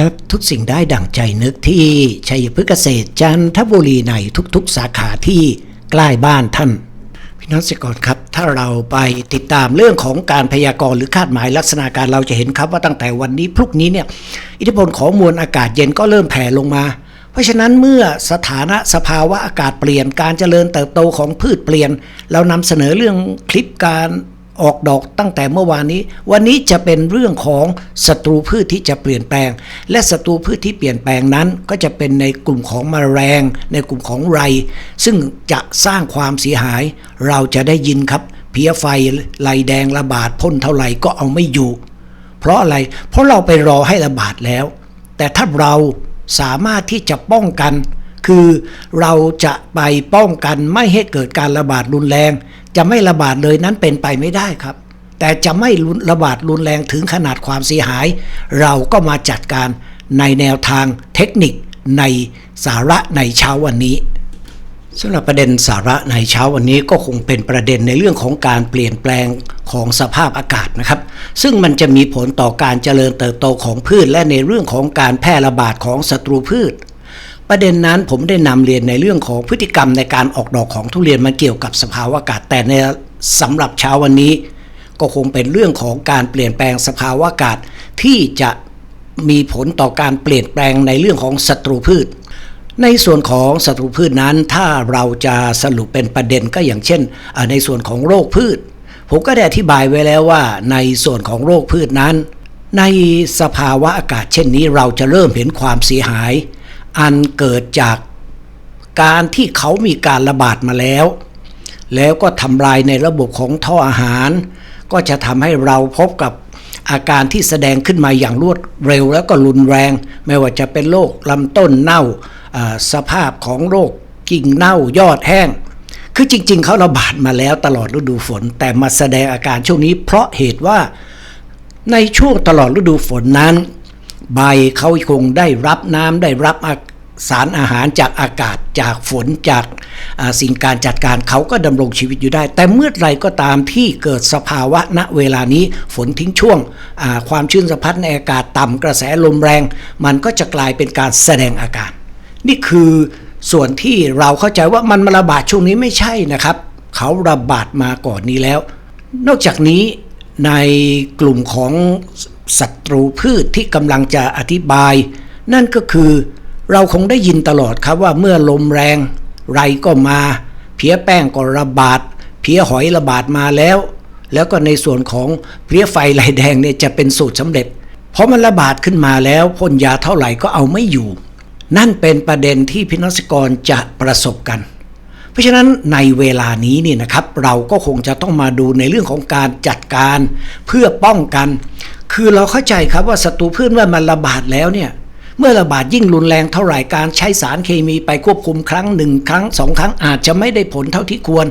ครับ ทุกสิ่งได้ดั่งใจนึกที่ชัยพฤกษ์เกษตรจันทบุรีในทุกๆ สาขาที่ใกล้บ้านท่านพี่น้องเกษตรกรครับ ถ้าเราไปติดตามเรื่องของการพยากรณ์หรือคาดหมายลักษณะการเราจะเห็นครับว่าตั้งแต่วันนี้พรุ่งนี้เนี่ยอิทธิพลของมวลอากาศเย็นก็เริ่มแผ่ลงมา เพราะฉะนั้นเมื่อสถานะสภาวะอากาศเปลี่ยน การเจริญเติบโตของพืชเปลี่ยน เรานำเสนอเรื่องคลิปการ ออกดอกตั้งแต่เมื่อวานนี้ วันนี้จะเป็นเรื่องของศัตรูพืชที่จะเปลี่ยนแปลง และศัตรูพืชที่เปลี่ยนแปลงนั้น ก็จะเป็นในกลุ่มของมแมลง ในกลุ่มของไร ซึ่งจะสร้างความเสียหาย เราจะได้ยินครับ เพี้ยไฟไรแดงระบาดพ่นเท่าไหร่ก็เอาไม่อยู่ เพราะอะไรเพราะเราไปรอให้ระบาดแล้ว แต่ถ้าเราสามารถที่จะป้องกัน คือเราจะไปป้องกันไม่ให้เกิดการระบาดรุนแรง จะไม่ระบาดเลยนั้นเป็นไปไม่ได้ครับ แต่จะไม่ระบาดรุนแรงถึงขนาดความเสียหาย เราก็มาจัดการในแนวทางเทคนิคในสาระในเช้าวันนี้สำหรับประเด็นสาระในเช้าวันนี้ก็คงเป็นประเด็นในเรื่องของการเปลี่ยนแปลงของสภาพอากาศนะครับ ซึ่งมันจะมีผลต่อการเจริญเติบโตของพืช และในเรื่องของการแพร่ระบาดของศัตรูพืช ประเด็นนั้นผมได้นำเรียนในเรื่องของพฤติกรรมในการออกดอกของทุเรียนมันเกี่ยวกับสภาวะอากาศแต่ในสำหรับเช้าวันนี้ ก็คงเป็นเรื่องของการเปลี่ยนแปลงสภาวะอากาศที่จะมีผลต่อการเปลี่ยนแปลงในเรื่องของศัตรูพืช ในส่วนของศัตรูพืชนั้นถ้าเราจะสรุปเป็นประเด็นก็อย่างเช่น ในส่วนของโรคพืช ผมก็ได้อธิบายไว้แล้วว่า ในส่วนของโรคพืชนั้น ในสภาวะอากาศเช่นนี้เราจะเริ่มเห็นความเสียหาย อันเกิดจากการที่เขามีการระบาดมาแล้ว แล้วก็ทำลายในระบบของท่ออาหาร ก็จะทำให้เราพบกับอาการที่แสดงขึ้นมาอย่างรวดเร็วแล้วก็รุนแรง ไม่ว่าจะเป็นโรคลำต้นเน่าอ่าสภาพของโรคกิ่งเน่ายอดแห้ง คือจริง ๆ เขาระบาดมาแล้วตลอดฤดูฝน แต่มาแสดงอาการช่วงนี้เพราะเหตุว่าในช่วงตลอดฤดูฝนนั้น ใบเขาคงได้รับน้ำได้รับอา สารอาหารจากอากาศจากฝนจากสิ่งการจัดการเขาก็ดำรงชีวิตอยู่ได้ แต่เมื่อไรก็ตามที่เกิดสภาวะณเวลานี้ฝนทิ้งช่วง ความชื้นสัมพัทธ์ในอากาศต่ำกระแสลมแรง มันก็จะกลายเป็นการแสดงอาการ นี่คือส่วนที่เราเข้าใจว่ามันมาระบาดช่วงนี้ไม่ใช่นะครับ เขาระบาดมาก่อนนี้แล้ว นอกจากนี้ในกลุ่มของศัตรูพืชที่กำลังจะอธิบาย นั่นก็คือ เราคงได้ยินตลอดครับว่าเมื่อลมแรง ไรก็มา เพี้ยแป้งก็ระบาด เพี้ยหอยระบาดมาแล้ว แล้วก็ในส่วนของเพี้ยไฟลายแดงเนี่ยจะเป็นสูตรสำเร็จ เพราะมันระบาดขึ้นมาแล้วพ่นยาเท่าไหร่ก็เอาไม่อยู่ นั่นเป็นประเด็นที่พินักกรจะประสบกัน เพราะฉะนั้นในเวลานี้นี่นะครับเราก็คงจะต้องมาดูในเรื่องของการจัดการ เพื่อป้องกัน คือเราเข้าใจครับว่าศัตรูพืชเมื่อมันระบาดแล้วเนี่ย เมื่อระบาดยิ่งรุนแรงเท่าไหร่การใช้สารเคมีไปควบคุมครั้งหนึ่งครั้งสองครั้งอาจจะไม่ได้ผลเท่าที่ควร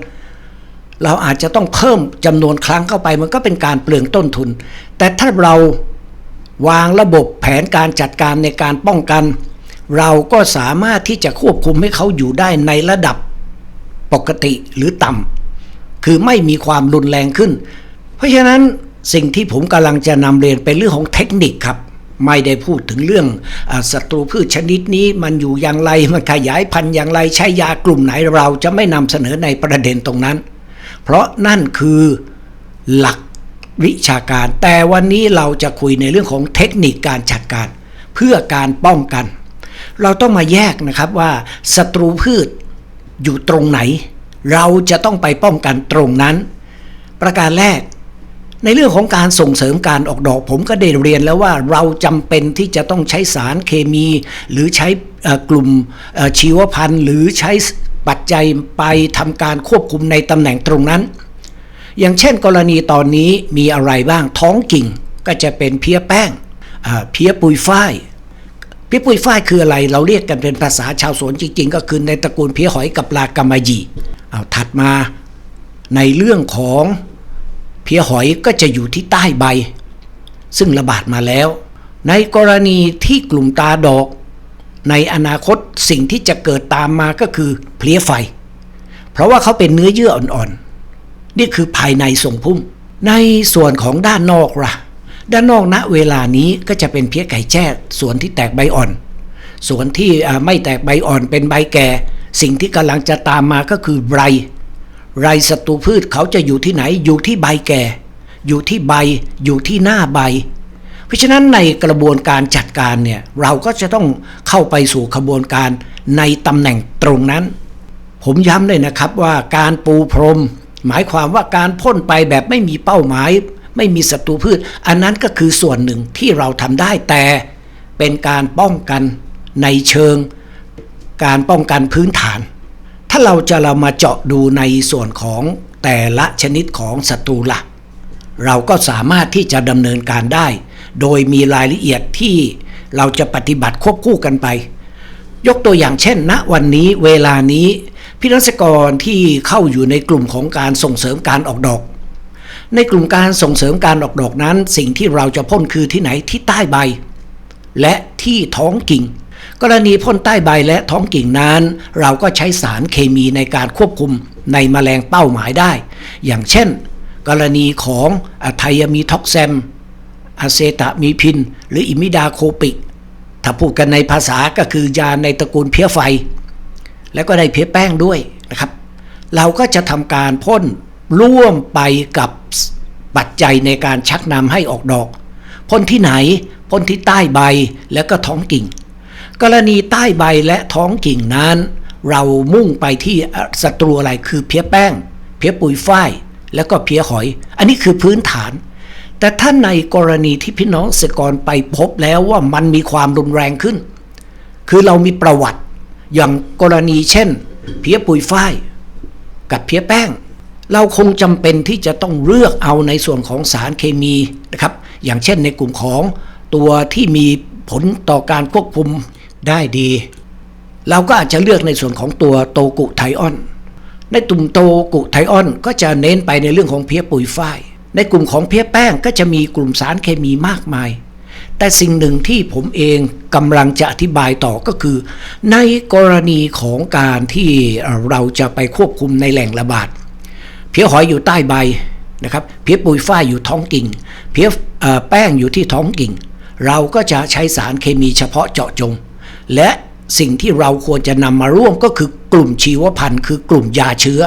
เราอาจจะต้องเพิ่มจำนวนครั้งเข้าไปมันก็เป็นการเปลืองต้นทุน แต่ถ้าเราวางระบบแผนการจัดการในการป้องกัน เราก็สามารถที่จะควบคุมให้เขาอยู่ได้ในระดับปกติหรือต่ำคือไม่มีความรุนแรงขึ้น เพราะฉะนั้นสิ่งที่ผมกำลังจะนำเรียนเป็นเรื่องของเทคนิคครับ ไม่ได้พูดถึงเรื่องศัตรูพืชชนิดนี้มันอยู่อย่างไรมันขยายพันธุ์อย่างไรใช้ยากลุ่มไหนเราจะไม่นำเสนอในประเด็นตรงนั้น เพราะนั่นคือหลักวิชาการ แต่วันนี้เราจะคุยในเรื่องของเทคนิคการจัดการ เพื่อการป้องกัน เราต้องมาแยกนะครับว่าศัตรูพืชอยู่ตรงไหน เราจะต้องไปป้องกันตรงนั้น ประการแรก ในเรื่องของการส่งเสริมการออกดอก ผมก็ได้เรียนแล้วว่าเราจำเป็นที่จะต้องใช้สารเคมี หรือใช้กลุ่มชีวพันธุ์ หรือใช้ปัจจัยไปทำการควบคุมในตำแหน่งตรงนั้น อย่างเช่น กรณีตอนนี้มีอะไรบ้างท้องกิ่งก็จะเป็นเพี้ยแป้งเพี้ยปุยฝ้ายเพี้ยปุยฝ้ายคืออะไร เราเรียกกันเป็นภาษาชาวสวนจริงๆ ก็คือในตระกูลเพี้ยหอยกับลากำมะหยี่เอาถัดมาในเรื่องของ เพี้ยหอยก็จะอยู่ที่ใต้ใบ ซึ่งระบาดมาแล้ว ในกรณีที่กลุ่มตาดอก ในอนาคตสิ่งที่จะเกิดตามมาก็คือเพลี้ยไฟ เพราะว่าเขาเป็นเนื้อเยื่ออ่อนๆ นี่คือภายในทรงพุ่ม ในส่วนของด้านนอกล่ะ ด้านนอกณเวลานี้ก็จะเป็นเพี้ยไก่แจ้ส่วนที่แตกใบอ่อน ส่วนที่ไม่แตกใบอ่อนเป็นใบแก่ สิ่งที่กำลังจะตามมาก็คือไร ไรศัตรูพืชเขาจะอยู่ที่ไหน อยู่ที่ใบแก่ อยู่ที่ใบ อยู่ที่หน้าใบ เพราะฉะนั้นในกระบวนการจัดการเนี่ยเราก็จะต้องเข้าไปสู่กระบวนการในตำแหน่งตรงนั้น ผมย้ำเลยนะครับว่าการปูพรม หมายความว่าการพ่นไปแบบไม่มีเป้าหมาย ไม่มีศัตรูพืช อันนั้นก็คือส่วนหนึ่งที่เราทำได้แต่เป็นการป้องกันในเชิง การป้องกันพื้นฐาน ถ้าเราจะเรามาเจาะดูในส่วนของแต่ละชนิดของศัตรูละเราก็สามารถที่จะดำเนินการได้ โดยมีรายละเอียดที่เราจะปฏิบัติควบคู่กันไป ยกตัวอย่างเช่นณวันนี้เวลานี้พี่นักกรที่เข้าอยู่ในกลุ่มของการส่งเสริมการออกดอก ในกลุ่มการส่งเสริมการออกดอกนั้น สิ่งที่เราจะพ่นคือที่ไหนที่ใต้ใบ และที่ท้องกิ่ง กรณีพ่นใต้ใบและท้องกิ่งนั้น เราก็ใช้สารเคมีในการควบคุมในแมลงเป้าหมายได้ อย่างเช่น กรณีของอะไทยามีท็อกแซมอะเซตามีพิน หรืออิมิดาโคปิก ถ้าพูดกันในภาษาก็คือยาในตระกูลเพี้ยไฟ แล้วก็ได้เพี้ยแป้งด้วยนะครับ เราก็จะทำการพ่นร่วมไปกับปัจจัยในการชักนำให้ออกดอก พ่นที่ไหน พ่นที่ใต้ใบแล้วก็ท้องกิ่ง กรณีใต้ใบและท้องกิ่งนั้น เรามุ่งไปที่ศัตรูอะไรคือเพี้ยแป้ง เพี้ยปุ๋ยฝ้าย แล้วก็เพี้ยหอย อันนี้คือพื้นฐาน แต่ถ้าในกรณีที่พี่น้องเกษตรกรไปพบแล้วว่ามันมีความรุนแรงขึ้น คือเรามีประวัติอย่างกรณีเช่น เพี้ยปุ๋ยฝ้าย กับเพี้ยแป้ง เราคงจำเป็นที่จะต้องเลือกเอาในส่วนของสารเคมีนะครับ อย่างเช่นในกลุ่มของตัวที่มีผลต่อการควบคุม ได้ดี เราก็อาจจะเลือกในส่วนของตัวโตกุไทออน ในกลุ่มโตกุไทออนก็จะเน้นไปในเรื่องของเพี้ยปุ๋ยฝ้าย ในกลุ่มของเพี้ยแป้งก็จะมีกลุ่มสารเคมีมากมาย แต่สิ่งหนึ่งที่ผมเองกำลังจะอธิบายต่อก็คือ ในกรณีของการที่เราจะไปควบคุมในแหล่งระบาด เพี้ยหอยอยู่ใต้ใบนะครับเพี้ยปุ๋ยฝ้ายอยู่ท้องกิ่ง เพี้ยแป้งอยู่ที่ท้องกิ่ง เราก็จะใช้สารเคมีเฉพาะเจาะจง และสิ่งที่เราควรจะนำมาร่วมก็คือกลุ่มชีวพันธุ์ คือกลุ่มยาเชื้อ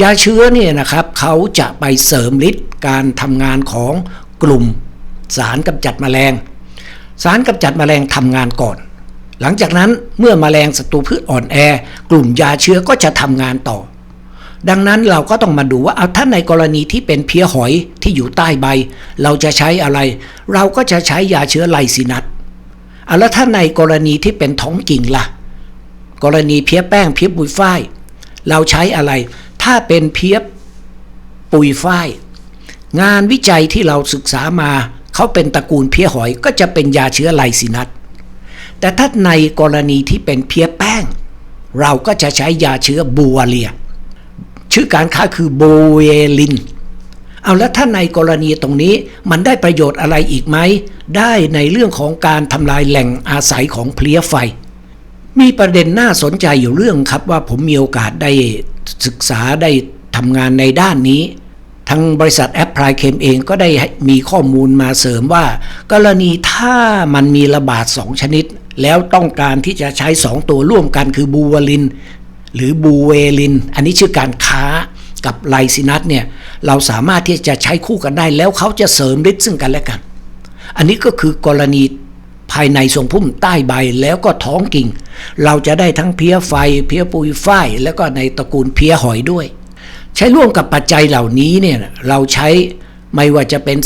ยาเชื้อเนี่ยนะครับเขาจะไปเสริมฤทธิ์การทำงานของกลุ่มสารกำจัดแมลง สารกำจัดแมลงทำงานก่อน หลังจากนั้นเมื่อแมลงศัตรูพืชอ่อนแอ กลุ่มยาเชื้อก็จะทำงานต่อ ดังนั้นเราก็ต้องมาดูว่าเอาถ้าในกรณีที่เป็นเพี้ยหอยที่อยู่ใต้ใบ เราจะใช้อะไร เราก็จะใช้ยาเชื้อไลซินัส เอาแล้วถ้าในกรณีที่เป็นท้องกิ่งล่ะ กรณีเพี้ยแป้งเพี้ยปุยฝ้าย เราใช้อะไร ถ้าเป็นเพี้ยปุยฝ้าย งานวิจัยที่เราศึกษามาเขาเป็นตระกูลเพี้ยหอยก็จะเป็นยาเชื้อไลซินัสแต่ถ้าในกรณีที่เป็นเพี้ยแป้ง เราก็จะใช้ยาเชื้อบูวาเลีย ชื่อการค้าคือโบเวลิน เอาแล้วถ้าในกรณีตรงนี้มันได้ประโยชน์อะไรอีกไหม ได้ในเรื่องของการทำลายแหล่งอาศัยของเพลี้ยไฟ มีประเด็นน่าสนใจอยู่เรื่องครับว่าผมมีโอกาสได้ศึกษาได้ทำงานในด้านนี้ทางบริษัทแอปพลายเคมเองก็ได้มีข้อมูลมาเสริมว่า กรณีถ้ามันมีระบาด 2 ชนิด แล้วต้องการที่จะใช้ 2 ตัวร่วมกันคือบูวาลิน หรือบูเวลิน อันนี้ชื่อการค้า กับไลซินัสเนี่ยเราสามารถที่จะใช้คู่กันได้ แล้วเขาจะเสริมฤทธิ์ซึ่งกันและกัน อันนี้ก็คือกรณีภายในทรงพุ่มใต้ใบแล้วก็ท้องกิ่ง เราจะได้ทั้งเพี้ยไฟ เพี้ยปุยฝ้าย แล้วก็ในตระกูลเพี้ยหอยด้วย ใช้ร่วมกับปัจจัยเหล่านี้เนี่ยเราใช้ไม่ว่าจะเป็น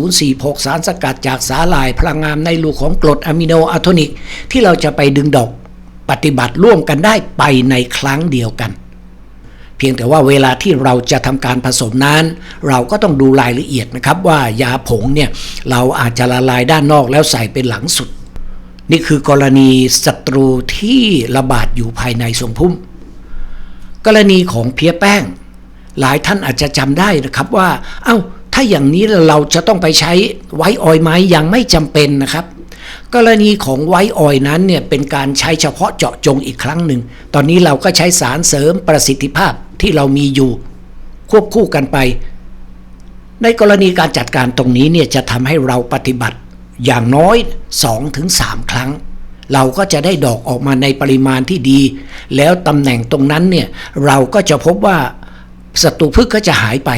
13046 สารสกัดจากสาหร่ายพลังงานในลูกของกรดอะมิโนอะโทนิก ที่เราจะไปดึงดอกปฏิบัติร่วมกันได้ไปในครั้งเดียวกัน เพียงแต่ว่าเวลาที่เราจะทำการผสมนั้น เราก็ต้องดูรายละเอียดนะครับว่ายาผงเนี่ยเราอาจจะละลายด้านนอกแล้วใส่เป็นหลังสุด นี่คือกรณีศัตรูที่ระบาดอยู่ภายในทรงพุ่ม กรณีของเพี้ยแป้ง หลายท่านอาจจะจำได้นะครับว่าเอา้าถ้าอย่างนี้เราจะต้องไปใช้ไวท์ออยไหมยังไม่จำเป็นนะครับ กรณีของไวท์ออยนั้นเนี่ยเป็นการใช้เฉพาะเจาะจงอีกครั้งหนึ่ง ตอนนี้เราก็ใช้สารเสริมประสิทธิภาพที่เรามีอยู่ ควบคู่กันไป ในกรณีการจัดการตรงนี้เนี่ยจะทำให้เราปฏิบัติอย่างน้อย 2-3 ครั้ง เราก็จะได้ดอกออกมาในปริมาณที่ดี แล้วตำแหน่งตรงนั้นเนี่ยเราก็จะพบว่าศัตรูพืชก็จะหายไป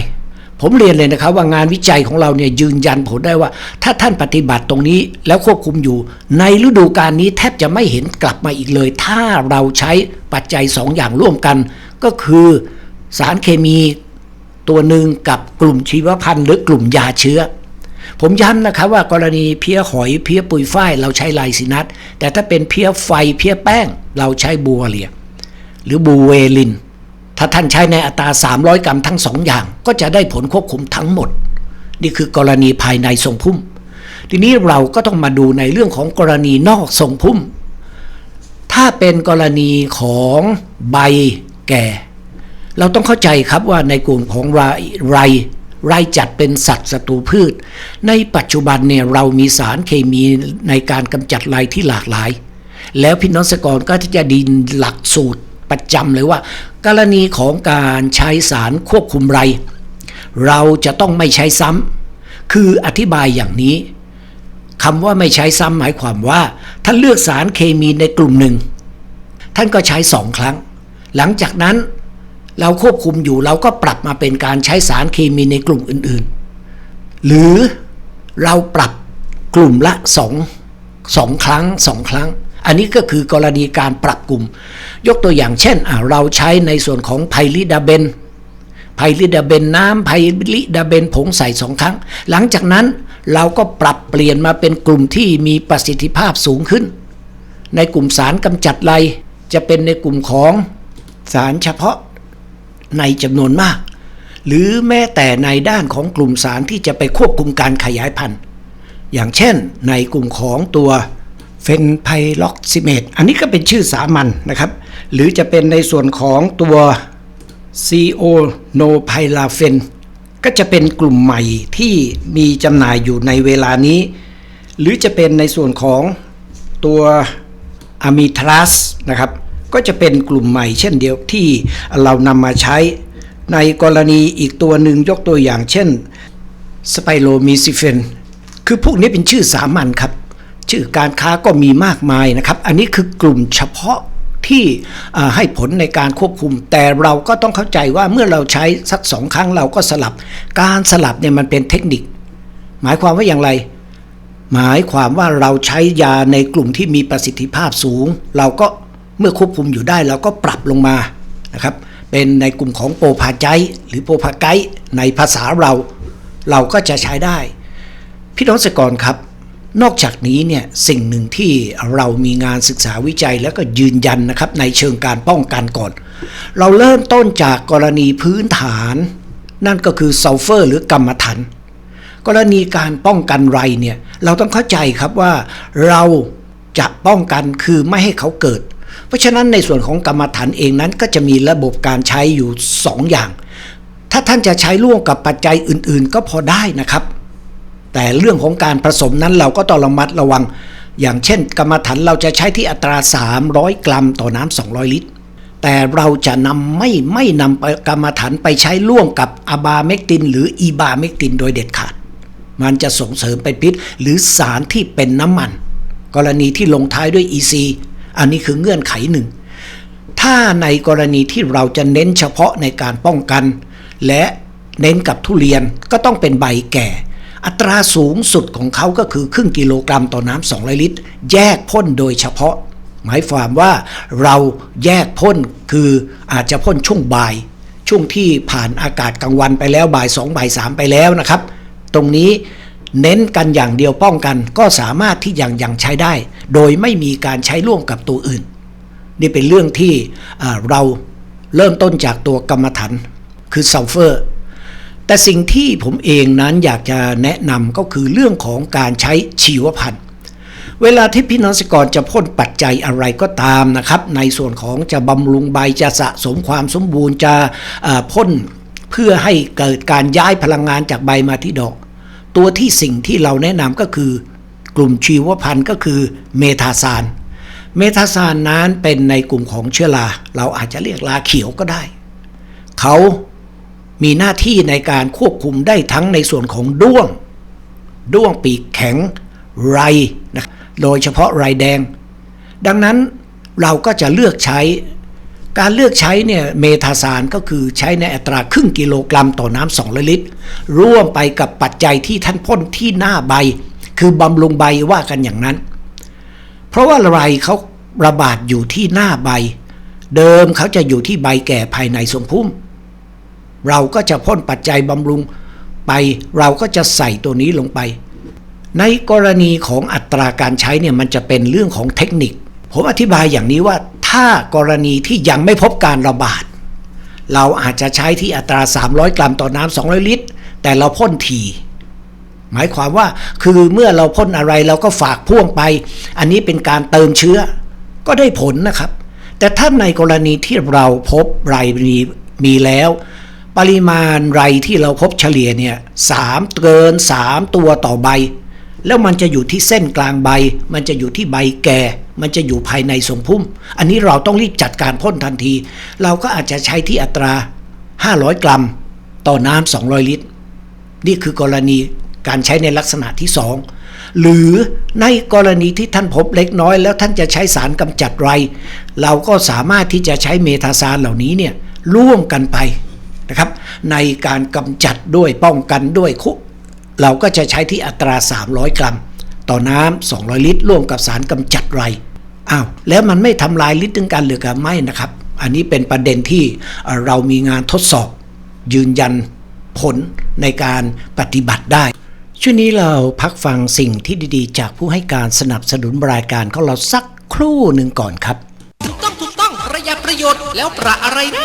ผมเรียนเลยนะครับว่างานวิจัยของเราเนี่ยยืนยันผลได้ว่า ถ้าท่านปฏิบัติตรงนี้แล้วควบคุมอยู่ ในฤดูกาลนี้แทบจะไม่เห็นกลับมาอีกเลย ถ้าเราใช้ปัจจัยสองอย่างร่วมกัน ก็คือสารเคมีตัวหนึ่งกับกลุ่มชีวพันธุ์หรือกลุ่มยาเชื้อ ผมย้ำนะครับว่ากรณีเพี้ยหอยเพี้ยปุยฝ้ายเราใช้ไลซินัสแต่ถ้าเป็นเพี้ยไฟเพี้ยแป้ง เราใช้บัวเลียหรือบูเวลิน ถ้าท่านใช้ในอัตรา 300 กรัมทั้งสองอย่าง ก็จะได้ผลควบคุมทั้งหมด นี่คือกรณีภายในทรงพุ่ม ทีนี้เราก็ต้องมาดูในเรื่องของกรณีนอกทรงพุ่ม ถ้าเป็นกรณีของใบแก่ เราต้องเข้าใจครับว่าในกลุ่มของไรไรไรจัดเป็นสัตว์ศัตรูพืช ในปัจจุบันเนี่ยเรามีสารเคมีในการกำจัดไรที่หลากหลาย แล้วพี่น้องเกษตรกรก็จะดินหลักสูตร ประจำเลยว่า กรณีของการใช้สารควบคุมไร เราจะต้องไม่ใช้ซ้ำคืออธิบายอย่างนี้คำว่าไม่ใช้ซ้ำหมายความว่าท่านเลือกสารเคมีในกลุ่มหนึ่ง ท่านก็ใช้สองครั้ง หลังจากนั้นเราควบคุมอยู่เราก็ปรับมาเป็นการใช้สารเคมีในกลุ่มอื่นๆ หรือเราปรับกลุ่มละสองสองครั้งสองครั้ง อันนี้ก็คือกรณีการปรับกลุ่ม ยกตัวอย่างเช่นเราใช้ในส่วนของไพลิดาเบนไพลิดาเบนน้ำไพลิดาเบนผงใส่สองครั้ง หลังจากนั้นเราก็ปรับเปลี่ยนมาเป็นกลุ่มที่มีประสิทธิภาพสูงขึ้น ในกลุ่มสารกำจัดไรจะเป็นในกลุ่มของสารเฉพาะในจำนวนมาก หรือแม้แต่ในด้านของกลุ่มสารที่จะไปควบคุมการขยายพันธุ์ อย่างเช่นในกลุ่มของตัว เฟนไพล็อกซิเมตอันนี้ก็เป็นชื่อสามัญนนะครับ หรือจะเป็นในส่วนของตัวซีโอโนไพลาเฟนก็จะเป็นกลุ่มใหม่ที่มีจำหน่ายอยู่ในเวลานี้ หรือจะเป็นในส่วนของตัวอะมิทรัสนะครับ ก็จะเป็นกลุ่มใหม่เช่นเดียวที่เรานำมาใช้ ในกรณีอีกตัวหนึ่งยกตัวอย่างเช่นสไปโรมิซิเฟนคือพวกนี้เป็นชื่อสามัญครับ ชื่อการค้าก็มีมากมายนะครับ อันนี้คือกลุ่มเฉพาะที่ให้ผลในการควบคุม แต่เราก็ต้องเข้าใจว่าเมื่อเราใช้สักสองครั้งเราก็สลับ การสลับเนี่ยมันเป็นเทคนิค หมายความว่าอย่างไร หมายความว่าเราใช้ยาในกลุ่มที่มีประสิทธิภาพสูง เราก็เมื่อควบคุมอยู่ได้เราก็ปรับลงมานะครับ เป็นในกลุ่มของโปพาไจหรือโปพาไกในภาษาเรา เราก็จะใช้ได้ พี่น้องสกรครับ นอกจากนี้เนี่ยสิ่งหนึ่งที่เรามีงานศึกษาวิจัยแล้วก็ยืนยันนะครับในเชิงการป้องกันก่อน เราเริ่มต้นจากกรณีพื้นฐาน นั่นก็คือซัลเฟอร์หรือกรรมฐานกรณีการป้องกันไรเนี่ยเราต้องเข้าใจครับว่าเราจะป้องกันคือไม่ให้เขาเกิด เพราะฉะนั้นในส่วนของกรรมฐานเองนั้นก็จะมีระบบการใช้อยู่ 2อย่าง ถ้าท่านจะใช้ร่วมกับปัจจัยอื่นๆ ก็พอได้นะครับ แต่เรื่องของการผสมนั้นเราก็ต้องระมัดระวัง อย่างเช่น กรรมฐานเราจะใช้ที่อัตรา 300 กรัมต่อน้ำ200 ลิตร แต่เราจะนำไม่ไม่นำกรรมฐานไปใช้ร่วมกับอะบาเมกติน หรืออีบาเมกตินโดยเด็ดขาด มันจะส่งเสริมเป็นพิษ หรือสารที่เป็นน้ำมัน กรณีที่ลงท้ายด้วย EC อันนี้คือเงื่อนไขหนึ่ง ถ้าในกรณีที่เราจะเน้นเฉพาะในการป้องกัน และเน้นกับทุเรียนก็ต้องเป็นใบแก่ อัตราสูงสุดของเขาก็คือครึ่งกิโลกรัมต่อน้ำ200 ลิตร แยกพ่นโดยเฉพาะ หมายความว่าเราแยกพ่นคืออาจจะพ่นช่วงบ่าย ช่วงที่ผ่านอากาศกลางวันไปแล้วบ่าย2บ่าย3ไปแล้วนะครับ ตรงนี้เน้นกันอย่างเดียวป้องกันก็สามารถที่อย่างยังใช้ได้ โดยไม่มีการใช้ร่วมกับตัวอื่น นี่เป็นเรื่องที่เราเริ่มต้นจากตัวกรรมฐานคือซัลเฟอร์ แต่สิ่งที่ผมเองนั้นอยากจะแนะนำก็คือเรื่องของการใช้ชีวพันธุ์เวลาที่พี่น้องเกษตรกรจะพ่นปัจจัยอะไรก็ตามนะครับ ในส่วนของจะบำรุงใบจะสะสมความสมบูรณ์จะพ่นเพื่อให้เกิดการย้ายพลังงานจากใบมาที่ดอก ตัวที่สิ่งที่เราแนะนำก็คือกลุ่มชีวพันธุ์ก็คือเมทาซานเมทาซานนั้นเป็นในกลุ่มของเชื้อรา เราอาจจะเรียกราเขียวก็ได้ เขา มีหน้าที่ในการควบคุมได้ทั้งในส่วนของด้วง ด้วงปีกแข็งไรนะโดยเฉพาะไรแดง ดังนั้นเราก็จะเลือกใช้ การเลือกใช้เนี่ยเมทาซานก็คือใช้ในอัตราครึ่งกิโลกรัมต่อน้ำ2ลิตร ร่วมไปกับปัจจัยที่ท่านพ่นที่หน้าใบ คือบำรุงใบว่ากันอย่างนั้น เพราะว่าไรเขาระบาดอยู่ที่หน้าใบ เดิมเขาจะอยู่ที่ใบแก่ภายในทรงพุ่ม เราก็จะพ่นปัจจัยบำรุงไป เราก็จะใส่ตัวนี้ลงไป ในกรณีของอัตราการใช้เนี่ยมันจะเป็นเรื่องของเทคนิค ผมอธิบายอย่างนี้ว่าถ้ากรณีที่ยังไม่พบการระบาด เราอาจจะใช้ที่อัตรา 300 กรัมต่อน้ำ200 ลิตร แต่เราพ่นทีหมายความว่าคือเมื่อเราพ่นอะไรเราก็ฝากพ่วงไป อันนี้เป็นการเติมเชื้อ ก็ได้ผลนะครับ แต่ถ้าในกรณีที่เราพบไรมีมีแล้ว ปริมาณไรที่เราพบเฉลี่ยเนี่ยสามเกิน 3 ตัวต่อใบ แล้วมันจะอยู่ที่เส้นกลางใบ มันจะอยู่ที่ใบแก่ มันจะอยู่ภายในทรงพุ่ม อันนี้เราต้องรีบจัดการพ่นทันที เราก็อาจจะใช้ที่อัตรา 500 กรัม ต่อน้ำ200 ลิตร นี่คือกรณีการใช้ในลักษณะที่ 2 หรือในกรณีที่ท่านพบเล็กน้อย แล้วท่านจะใช้สารกำจัดไร เราก็สามารถที่จะใช้เมทาซานเหล่านี้เนี่ยร่วมกันไป นะครับ ในการกำจัดด้วยป้องกันด้วยคุเราก็จะใช้ที่อัตรา 300 กรัม ต่อน้ำ200 ลิตร ร่วมกับสารกำจัดไรอ้าวแล้วมันไม่ทำลายลิตรถึงการหลือกับไม่นะครับ อันนี้เป็นประเด็นที่เอ่อเรามีงานทดสอบ ยืนยันผลในการปฏิบัติได้ช่วงนี้เราพักฟังสิ่งที่ดีๆ จากผู้ให้การสนับสนุนรายการของเราสักครู่หนึ่งก่อนครับ ถูกต้องถูกต้องประหยัดประโยชน์แล้วประอะไรนะ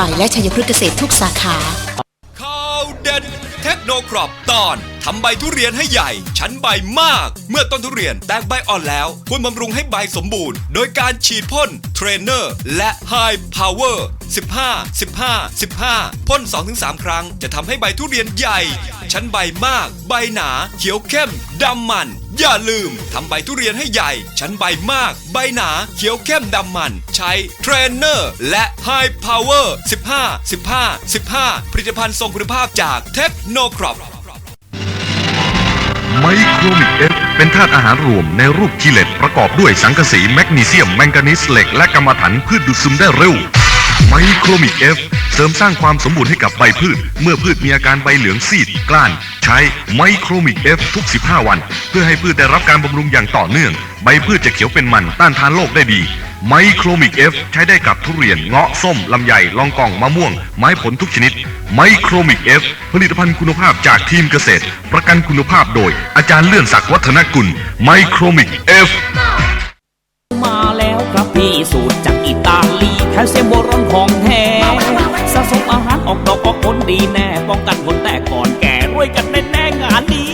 และชัยพฤกษ์เกษตรทุกสาขาข่าวเด็ดเทคโนครอปตอนทำใบทุเรียนให้ใหญ่ ชั้นใบมาก เมื่อต้นทุเรียนแตกใบอ่อนแล้ว ควรบำรุงให้ใบสมบูรณ์ โดยการฉีดพ่นเทรนเนอร์ และไฮพาวเวอร์15 15 15พ่น2-3 ครั้งจะทำให้ใบทุเรียนใหญ่ ชั้นใบมาก ใบหนา เขียวเข้มดำมัน อย่าลืมทำใบทุเรียนให้ใหญ่ ชั้นใบมาก ใบหนา เขียวเข้มดำมัน ใช้เทรนเนอร์และ High Power 15 15 15 ผลิตภัณฑ์ทรงคุณภาพจากเทคโนครอปไมโครมิกเอฟเป็นธาตุอาหารรวมในรูปกิเลตประกอบด้วยสังกะสีแมกนีเซียม แมงกานีสเหล็ก และกรรมะถันพืชดูดซึมได้เร็วไมโครมิกเอฟ เสริมสร้างความสมบูรณ์ให้กับใบพืช เมื่อพืชมีอาการใบเหลืองซีดกล้าน ใช้ไมโครมิกเอฟทุก 15 วัน เพื่อให้พืชได้รับการบำรุงอย่างต่อเนื่อง ใบพืชจะเขียวเป็นมันต้านทานโรคได้ดีไมโครมิกเอฟใช้ได้กับทุเรียนเงาะส้ม ลำไยลองกองมะม่วง ไม้ผลทุกชนิดไมโครมิกเอฟผลิตภัณฑ์คุณภาพจากทีมเกษตร ประกันคุณภาพโดย อาจารย์เลื่อนศักดิ์วัฒนกุลไมโครมิกเอฟมาแล้วครับพี่สูตรจากอิตาลีแคลเซียมโบรอนของ อาหารอกดอกออกผลดีแน่ป้องกันผลแต่ก่อนแก่รวยกันแน่แน่งานนี้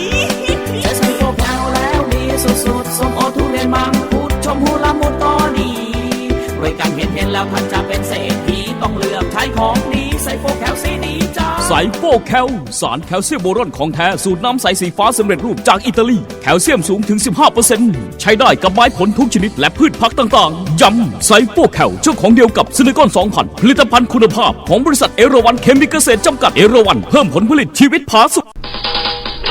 ใช้สมิโลแคลแล้วดีสุดๆสมโอทุเรียนมังคุดชมพูละมุดก็ดีรวยกันเห็นเห็นแล้วท่านจะเป็นเศรษฐีต้องเลือกใช้ของดี โฟแคลสารแคลเซียมโบรอนของแท้สูตรน้ำใสสีฟ้าสำเร็จรูปจากอิตาลี แคลเซียมสูงถึง 15%ใช้ได้กับไม้ผลทุกชนิดและพืชพักต่างๆ ย้ำไซโฟแคลเจ้าของเดียวกับซิลิคอน2000 ผลิตภัณฑ์คุณภาพของบริษัทเอราวันเคมีเกษตรจำกัดเอราวันเพิ่มผลผลิตชีวิตผาสุก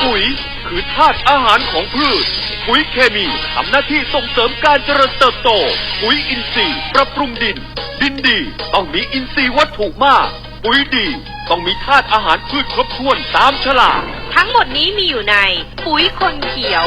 ปุ๋ยคือธาตุอาหารของพืชปุ๋ยเคมีทำหน้าที่ส่งเสริมการเจริญเติบโต ปุ๋ยอินทรีย์ปรับปรุงดิน ดินดีต้องมีอินทรีย์วัตถุมาก ปุ๋ยดี ต้องมีธาตุอาหารพืชครบถ้วนตามฉลาก ทั้งหมดนี้มีอยู่ใน ปุ๋ยคนเขียว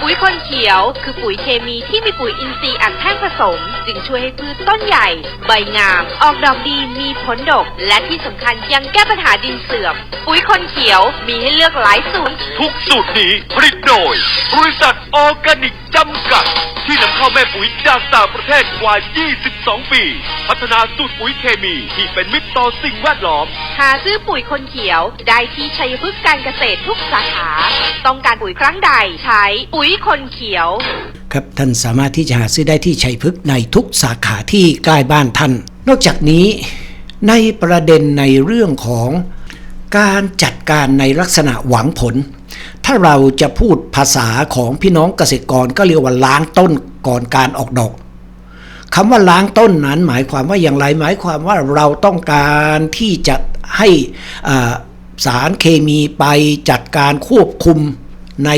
ปุ๋ยคนเขียว คือปุ๋ยเคมีที่มีปุ๋ยอินทรีย์อัดแท่งผสม จึงช่วยให้พืชต้นใหญ่ ใบงาม ออกดอกดีมีผลดก และที่สำคัญยังแก้ปัญหาดินเสื่อม ปุ๋ยคนเขียวมีให้เลือกหลายสูตร ทุกสูตรนี้ผลิตโดย บริษัทออร์แกนิกจำกัดผ ที่นำเข้าแม่ปุ๋ยจากต่างประเทศกว่า 22 ปี พัฒนาสูตรปุ๋ยเคมีที่เป็นมิตรต่อสิ่งแวดล้อม หาซื้อปุ๋ยคนเขียว ได้ที่ชัยพฤกษ์การเกษตรทุกสาขา ต้องการปุ๋ยครั้งใดใช้ปุ๋ยคนเขียว ครับท่านสามารถที่จะหาซื้อได้ที่ชัยพฤกษ์ในทุกสาขาที่ใกล้บ้านท่าน นอกจากนี้ ในประเด็นในเรื่องของการจัดการในลักษณะหวังผล ถ้าเราจะพูดภาษาของพี่น้องเกษตรกรก็เรียกว่าล้างต้นก่อนการออกดอกคำว่าล้างต้นนั้นหมายความว่าอย่างไรหมายความว่าเราต้องการที่จะให้สารเคมีไปจัดการควบคุมใน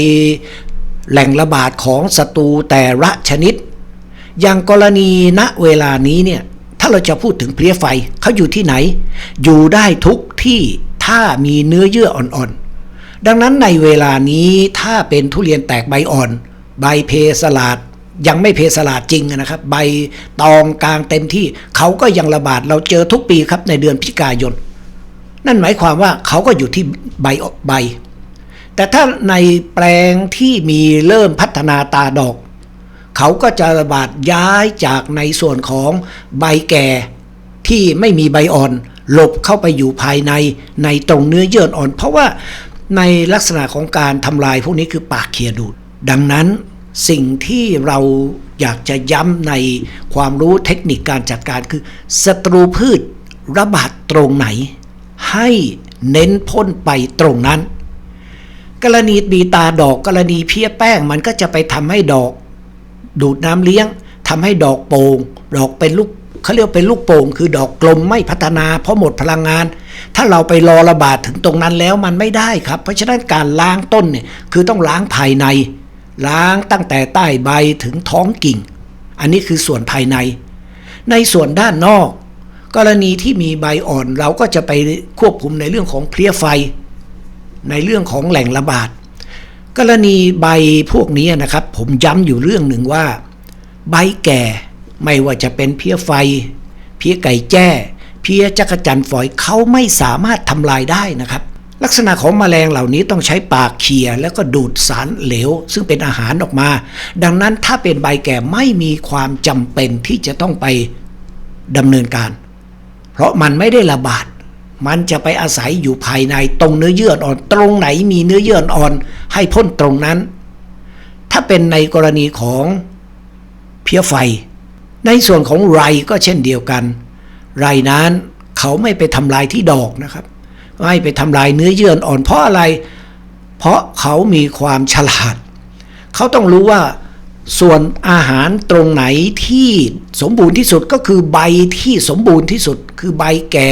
แหล่งระบาดของศัตรูแต่ละชนิด อย่างกรณีณเวลานี้เนี่ยถ้าเราจะพูดถึงเพลี้ยไฟเขาอยู่ที่ไหน อยู่ได้ทุกที่ถ้ามีเนื้อเยื่ออ่อนๆ ดังนั้นในเวลานี้ถ้าเป็นทุเรียนแตกใบอ่อน ใบเพสลาดยังไม่เพสลาดจริงนะครับ ใบตองกลางเต็มที่เขาก็ยังระบาดเราเจอทุกปีครับในเดือนพฤศจิกายน นั่นหมายความว่าเขาก็อยู่ที่ใบใบ แต่ถ้าในแปลงที่มีเริ่มพัฒนาตาดอก เขาก็จะระบาดย้ายจากในส่วนของใบแก่ที่ไม่มีใบอ่อนหลบเข้าไปอยู่ภายในในตรงเนื้อเยื่ออ่อน เพราะว่า ในลักษณะของการทำลายพวกนี้คือปากเคียดูด ดังนั้นสิ่งที่เราอยากจะย้ำในความรู้เทคนิคการจัดการคือศัตรูพืชระบาดตรงไหน ให้เน้นพ่นไปตรงนั้น กรณีมีตาดอกกรณีเพี้ยแป้งมันก็จะไปทำให้ดอก ดูดน้ำเลี้ยงทำให้ดอกโป่งดอกเป็นลูก เขาเรียกเป็นลูกโป่งคือดอกกลมไม่พัฒนา เพราะหมดพลังงาน ถ้าเราไปรอระบาดถึงตรงนั้นแล้วมันไม่ได้ครับ เพราะฉะนั้นการล้างต้นเนี่ยคือต้องล้างภายใน ล้างตั้งแต่ใต้ใบถึงท้องกิ่ง อันนี้คือส่วนภายใน ในส่วนด้านนอก กรณีที่มีใบอ่อนเราก็จะไปควบคุมในเรื่องของเพลี้ยไฟ ในเรื่องของแหล่งระบาดกรณีใบพวกนี้นะครับ ผมย้ำอยู่เรื่องหนึ่งว่า ใบแก่ ไม่ว่าจะเป็นเพี้ยไฟ เพี้ยไก่แจ้ เพี้ยจักจันฝอยเขาไม่สามารถทำลายได้นะครับ ลักษณะของแมลงเหล่านี้ต้องใช้ปากเขี่ยแล้วก็ดูดสารเหลว ซึ่งเป็นอาหารออกมา ดังนั้นถ้าเป็นใบแก่ไม่มีความจำเป็นที่จะต้องไปดำเนินการ เพราะมันไม่ได้ระบาดมันจะไปอาศัยอยู่ภายในตรงเนื้อเยื่ออ่อน ตรงไหนมีเนื้อเยื่ออ่อน ให้พ่นตรงนั้น ถ้าเป็นในกรณีของเพี้ยไฟ ในส่วนของไรก็เช่นเดียวกัน ไรนั้นเขาไม่ไปทำลายที่ดอกนะครับ ไม่ไปทำลายเนื้อเยื่ออ่อนเพราะอะไร เพราะเขามีความฉลาด เขาต้องรู้ว่าส่วนอาหารตรงไหนที่สมบูรณ์ที่สุดก็คือใบที่สมบูรณ์ที่สุด คือใบแก่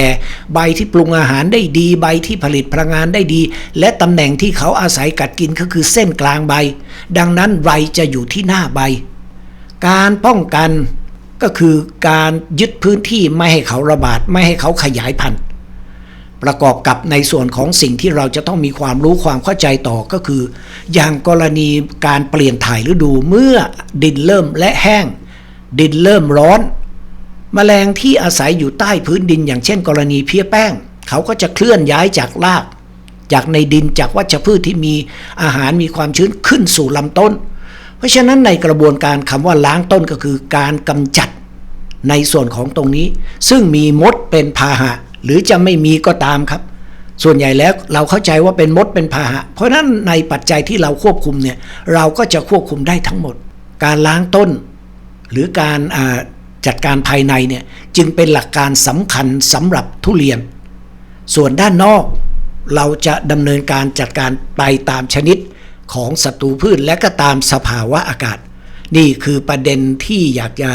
ใบที่ปรุงอาหารได้ดี ใบที่ผลิตพลังงานได้ดี และตำแหน่งที่เขาอาศัยกัดกินก็คือเส้นกลางใบ ดังนั้นไรจะอยู่ที่หน้าใบ การป้องกัน ก็คือการยึดพื้นที่ไม่ให้เขาระบาดไม่ให้เขาขยายพันธุ์ ประกอบกับในส่วนของสิ่งที่เราจะต้องมีความรู้ความเข้าใจต่อก็คือ อย่างกรณีการเปลี่ยนถ่ายฤดูเมื่อดินเริ่มและแห้ง ดินเริ่มร้อนแมลงที่อาศัยอยู่ใต้พื้นดิน อย่างเช่น กรณีเพี้ยแป้ง เขาก็จะเคลื่อนย้ายจากราก จากในดินจากวัชพืชที่มีอาหารมีความชื้นขึ้นสู่ลำต้น เพราะฉะนั้นในกระบวนการคำว่าล้างต้นก็คือการกำจัดในส่วนของตรงนี้ ซึ่งมีมดเป็นพาหะ หรือจะไม่มีก็ตามครับ ส่วนใหญ่แล้วเราเข้าใจว่าเป็นมดเป็นพาหะ เพราะฉะนั้นในปัจจัยที่เราควบคุมเนี่ยเราก็จะควบคุมได้ทั้งหมด การล้างต้น หรือการจัดการภายในเนี่ยจึงเป็นหลักการสำคัญสำหรับทุเรียน ส่วนด้านนอกเราจะดำเนินการจัดการไปตามชนิด ของศัตรูพืชและก็ตามสภาวะอากาศ นี่คือประเด็นที่อยากจะ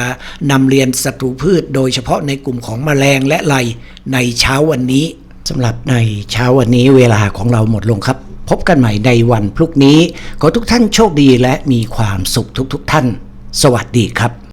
นำเรียนศัตรูพืช โดยเฉพาะในกลุ่มของแมลงและไรในเช้าวันนี้สำหรับในเช้าวันนี้เวลาของเราหมดลงครับ พบกันใหม่ในวันพรุ่งนี้ ขอทุกท่านโชคดีและมีความสุขทุกๆทท่าน สวัสดีครับ